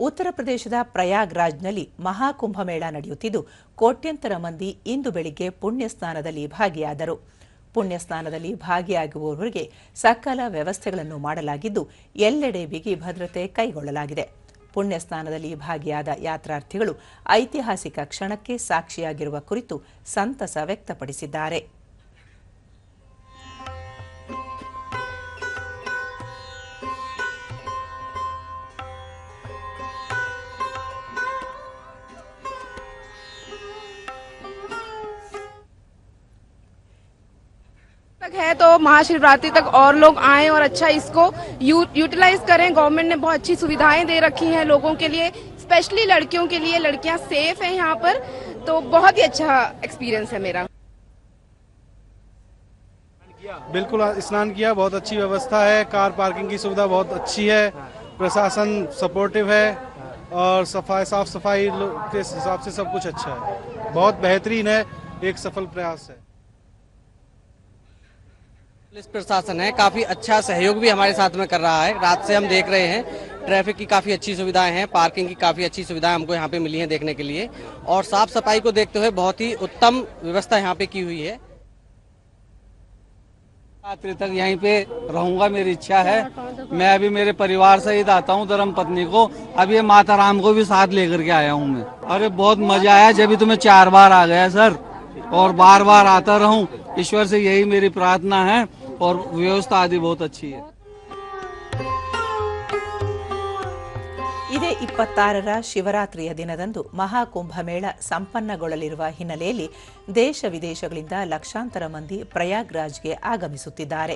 ಉತ್ತರ ಪ್ರದೇಶದ ಪ್ರಯಾಗ್ರಾಜ್ನಲ್ಲಿ ಮಹಾಕುಂಭಮೇಳ ನಡೆಯುತ್ತಿದ್ದು, ಕೋಟ್ಯಂತರ ಮಂದಿ ಇಂದು ಬೆಳಿಗ್ಗೆ ಪುಣ್ಯ ಸ್ನಾನದಲ್ಲಿ ಭಾಗಿಯಾದರು. ಪುಣ್ಯ ಸ್ನಾನದಲ್ಲಿ ಭಾಗಿಯಾಗುವವರಿಗೆ ಸಕಲ ವ್ಯವಸ್ಥೆಗಳನ್ನು ಮಾಡಲಾಗಿದ್ದು, ಎಲ್ಲೆಡೆ ಬಿಗಿ ಭದ್ರತೆ ಕೈಗೊಳ್ಳಲಾಗಿದೆ. ಪುಣ್ಯ ಸ್ನಾನದಲ್ಲಿ ಭಾಗಿಯಾದ ಯಾತ್ರಾರ್ಥಿಗಳು ಐತಿಹಾಸಿಕ ಕ್ಷಣಕ್ಕೆ ಸಾಕ್ಷಿಯಾಗಿರುವ ಕುರಿತು ಸಂತಸ ವ್ಯಕ್ತಪಡಿಸಿದ್ದಾರೆ. तक है तो महाशिवरात्रि तक और लोग आए और अच्छा इसको यू, यूटिलाइज करें। गवर्नमेंट ने बहुत अच्छी सुविधाएँ दे रखी हैं लोगों के लिए स्पेशली लड़कियों के लिए। लड़कियाँ सेफ़ हैं यहाँ पर तो बहुत ही अच्छा एक्सपीरियंस है मेरा। बिल्कुल स्नान किया बहुत अच्छी व्यवस्था है। कार पार्किंग की सुविधा बहुत अच्छी है। प्रशासन सपोर्टिव है और सफ़ाई साफ़ सफ़ाई के हिसाब से सब कुछ अच्छा है। बहुत बेहतरीन है एक सफल प्रयास है। पुलिस प्रशासन है, काफ़ी अच्छा सहयोग भी हमारे साथ में कर रहा है। रात से हम देख रहे हैं, ट्रैफ़िक की काफ़ी अच्छी सुविधाएँ हैं, पार्किंग की काफ़ी अच्छी सुविधाएँ हमको यहाँ पे मिली हैं देखने के लिए। और साफ़ सफ़ाई को देखते हुए बहुत ही उत्तम व्यवस्था यहाँ पे की हुई है। रात्रि तक यहीं पे रहूँगा, मेरी इच्छा है। मैं अभी मेरे परिवार सहित आता हूँ धर्म पत्नी को ये माता राम को भी साथ लेकर के आया हूँ मैं। अरे, बहुत मज़ा आया, जब तुम्हें चार बार आ गया, सर। और बार बार आता रहूँ। ईश्वर से यही मेरी प्रार्थना है और व्यवस्था आदि बहुत अच्छी है ಇದೇ ಇಪ್ಪತ್ತಾರರ ಶಿವರಾತ್ರಿಯ ದಿನದಂದು ಮಹಾಕುಂಭಮೇಳ ಸಂಪನ್ನಗೊಳ್ಳಲಿರುವ ಹಿನ್ನೆಲೆಯಲ್ಲಿ ದೇಶ ವಿದೇಶಗಳಿಂದ ಲಕ್ಷಾಂತರ ಮಂದಿ ಪ್ರಯಾಗ್ರಾಜ್ಗೆ ಆಗಮಿಸುತ್ತಿದ್ದಾರೆ